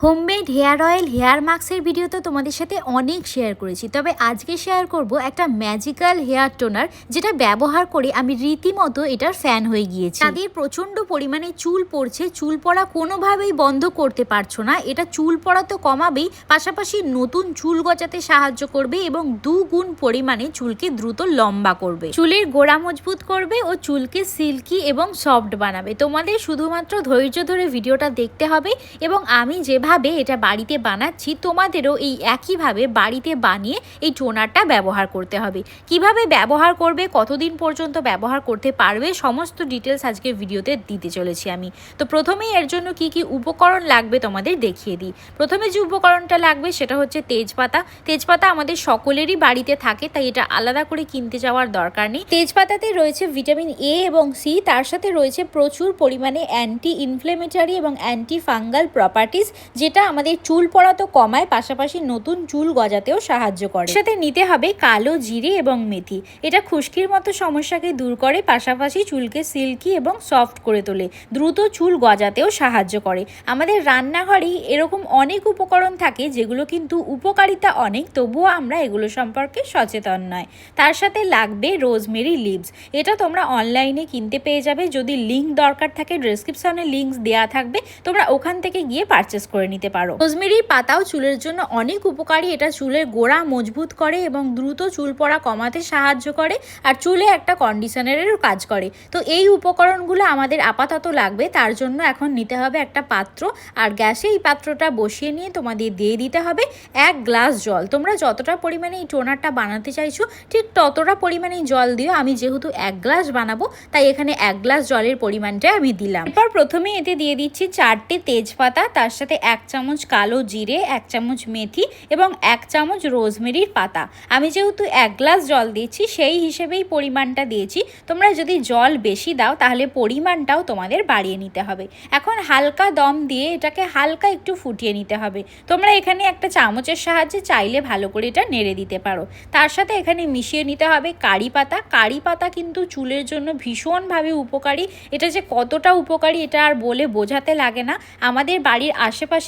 Homemade hair oil hair মাস্কের video তো তোমাদের সাথে অনেক শেয়ার করেছি। তবে আজকে শেয়ার করব একটা ম্যাজিক্যাল হেয়ার টোনার যেটা ব্যবহার করে আমি রীতিমতো এটার ফ্যান হয়ে গিয়েছি। তাদের প্রচণ্ড পরিমাণে চুল পড়ছে, চুল পড়া কোনোভাবেই বন্ধ করতে পারছ না। এটা চুল পড়া তো কমাবেই, পাশাপাশি নতুন চুল গজাতে সাহায্য করবে এবং দুগুণ পরিমাণে চুলকে দ্রুত লম্বা করবে। চুলের গোড়া মজবুত করবে ও চুলকে সিল্কি এবং সফট বানাবে। তোমাদের শুধুমাত্র ধৈর্য ধরে ভিডিওটা দেখতে হবে এবং আমি যেভাবে এটা বাড়িতে বানাচ্ছি, তোমাদেরও এই একইভাবে বাড়িতে বানিয়ে এই টোনারটা ব্যবহার করতে হবে। কীভাবে ব্যবহার করবে, কতদিন পর্যন্ত ব্যবহার করতে পারবে, সমস্ত ডিটেলস আজকে ভিডিওতে দিতে চলেছি আমি। তো প্রথমেই এর জন্য কি কি উপকরণ লাগবে তোমাদের দেখিয়ে দিই। প্রথমে যে উপকরণটা লাগবে সেটা হচ্ছে তেজপাতা। তেজপাতা আমাদের সকলেরই বাড়িতে থাকে, তাই এটা আলাদা করে কিনতে যাওয়ার দরকার নেই। তেজপাতাতে রয়েছে ভিটামিন এ এবং সি তার সাথে রয়েছে প্রচুর পরিমাণে অ্যান্টি ইনফ্লেমেটরি এবং অ্যান্টি ফাঙ্গাল প্রপার্টিস যেটা আমাদের চুল পড়া তো কমায়, পাশাপাশি নতুন চুল গজাতেও সাহায্য করে। সাথে নিতে হবে কালো জিরে এবং মেথি। এটা খুশকির মতো সমস্যাকে দূর করে, পাশাপাশি চুলকে সিল্কি এবং সফট করে তোলে। দ্রুত চুল গজাতেও সাহায্য করে। আমাদের রান্নাঘরেই এরকম অনেক উপকরণ থাকে যেগুলো কিন্তু উপকারিতা অনেক, তবুও আমরা এগুলো সম্পর্কে সচেতন নয়। তার সাথে লাগবে রোজমেরি লিভস। এটা তোমরা অনলাইনে কিনতে পেয়ে যাবে। যদি লিঙ্ক দরকার থাকে, ডেসক্রিপশনে লিঙ্কস দেওয়া থাকবে। তোমরা ওখান থেকে গিয়ে পারচেস করে নিতে পারো। রোজমেরির পাতাও চুলের জন্য অনেক উপকারী। এটা চুলের গোড়া মজবুত করে এবং দ্রুত চুল পড়া কমাতে সাহায্য করে আর চুলে একটা কন্ডিশনারেরও কাজ করে। তো এই উপকরণগুলো আমাদের আপাতত লাগবে। তার জন্য এখন নিতে হবে একটা পাত্র আর গ্যাসে এই পাত্রটা বসিয়ে নিয়ে তোমাদের দিয়ে দিতে হবে এক গ্লাস জল। তোমরা যতটা পরিমাণে এই টোনারটা বানাতে চাইছো, ঠিক ততটা পরিমাণে জল দিও। আমি যেহেতু এক গ্লাস বানাবো, তাই এখানে এক গ্লাস জলের পরিমাণটা আমি দিলাম। এরপর প্রথমে এতে দিয়ে দিচ্ছি চারটে তেজপাতা, তার সাথে এক চামচ কালো জিরে, এক চামচ মেথি এবং এক চামচ রোজমেরির পাতা। আমি যেহেতু এক গ্লাস জল দিয়েছি, সেই হিসেবেই পরিমাণটা দিয়েছি। তোমরা যদি জল বেশি দাও, তাহলে পরিমাণটাও তোমাদের বাড়িয়ে নিতে হবে। এখন হালকা দম দিয়ে এটাকে হালকা একটু ফুটিয়ে নিতে হবে। তোমরা এখানে একটা চামচের সাহায্যে চাইলে ভালো করে এটা নেড়ে দিতে পারো। তার সাথে এখানে মিশিয়ে নিতে হবে কারি পাতা। কারি পাতা কিন্তু চুলের জন্য ভীষণভাবে উপকারী। এটা যে কতটা উপকারী, এটা আর বলে বোঝাতে লাগে না। আমাদের বাড়ির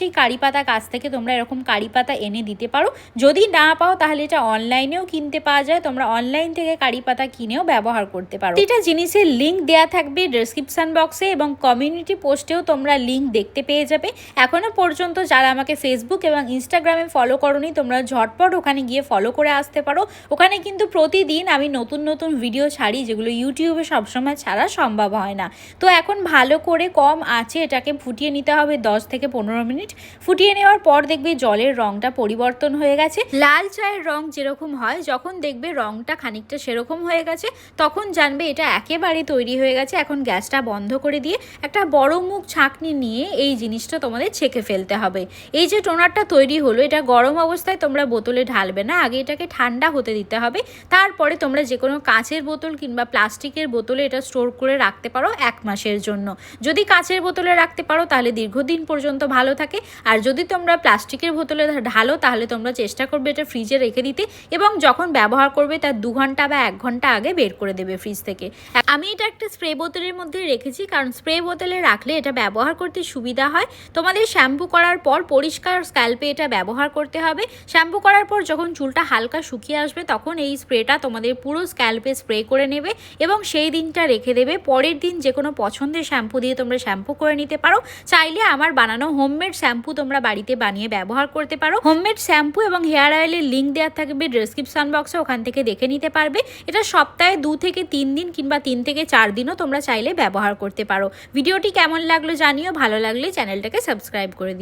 আশেপাশেই কারি পাতা গাছ থেকে তোমরা এরকম কারি পাতা এনে দিতে পারো। যদি না পাও, তাহলে এটা অনলাইনেও কিনতে পাওয়া যায়। তোমরা অনলাইন থেকে কারি পাতা কিনেও ব্যবহার করতে পারো। এটা জিনিসের লিঙ্ক দেওয়া থাকবে ডেসক্রিপশন বক্সে এবং কমিউনিটি পোস্টেও তোমরা লিঙ্ক দেখতে পেয়ে যাবে। এখনও পর্যন্ত যারা আমাকে ফেসবুক এবং ইনস্টাগ্রামে ফলো করনি, তোমরা ঝটপট ওখানে গিয়ে ফলো করে আসতে পারো। ওখানে কিন্তু প্রতিদিন আমি নতুন নতুন ভিডিও ছাড়ি, যেগুলো ইউটিউবে সবসময় ছাড়া সম্ভব হয় না। তো এখন ভালো করে কম আছে, এটাকে ফুটিয়ে নিতে হবে দশ থেকে পনেরো মিনিট। ফুটিয়ে নেওয়ার পর দেখবে জলের রংটা পরিবর্তন হয়ে গেছে। লাল চায়ের রং যেরকম হয়, যখন দেখবে রংটা খানিকটা সেরকম হয়ে গেছে, তখন জানবে এটা একেবারে তৈরি হয়ে গেছে। এখন গ্যাসটা বন্ধ করে দিয়ে একটা বড় মুখ ছাঁকনি নিয়ে এই জিনিসটা তোমাদের ছেঁকে ফেলতে হবে। এই যে টোনারটা তৈরি হলো, এটা গরম অবস্থায় তোমরা বোতলে ঢালবে না, আগে এটাকে ঠান্ডা হতে দিতে হবে। তারপরে তোমরা যে কোনো কাঁচের বোতল কিংবা প্লাস্টিকের বোতলে এটা স্টোর করে রাখতে পারো এক মাসের জন্য। যদি কাঁচের বোতলে রাখতে পারো, তাহলে দীর্ঘদিন পর্যন্ত ভালো থাকে। আর যদি তোমরা প্লাস্টিকের বোতলে ঢালো, তাহলে তোমরা চেষ্টা করবে এটা ফ্রিজে রেখে দিতে এবং যখন ব্যবহার করবে তার দু ঘণ্টা বা এক ঘণ্টা আগে বের করে দেবে ফ্রিজ থেকে। আমি এটা একটা স্প্রে বোতলের মধ্যে রেখেছি, কারণ স্প্রে বোতলে রাখলে এটা ব্যবহার করতে সুবিধা হয়। তোমাদের শ্যাম্পু করার পর পরিষ্কার স্ক্যাল্পে এটা ব্যবহার করতে হবে। শ্যাম্পু করার পর যখন চুলটা হালকা শুকিয়ে আসবে, তখন এই স্প্রেটা তোমাদের পুরো স্ক্যাল্পে স্প্রে করে নেবে এবং সেই দিনটা রেখে দেবে। পরের দিন যে কোনো পছন্দের শ্যাম্পু দিয়ে তোমরা শ্যাম্পু করে নিতে পারো। চাইলে আমার বানানো হোমমেড শ্যাম্পু তোমরা বাড়িতে বানিয়ে ব্যবহার করতে পারো। হোমমেড শ্যাম্পু এবং হেয়ার অয়েলের লিঙ্ক দেওয়া থাকবে ডেসক্রিপশন বক্সে ওখান থেকে দেখে নিতে পারবে। এটা সপ্তাহে দু থেকে তিন দিন কিংবা তিন থেকে চার দিনও তোমরা চাইলে ব্যবহার করতে পারো। ভিডিওটি কেমন লাগল জানিও, ভালো লাগলে চ্যানেলটাকে সাবস্ক্রাইব করে দিও।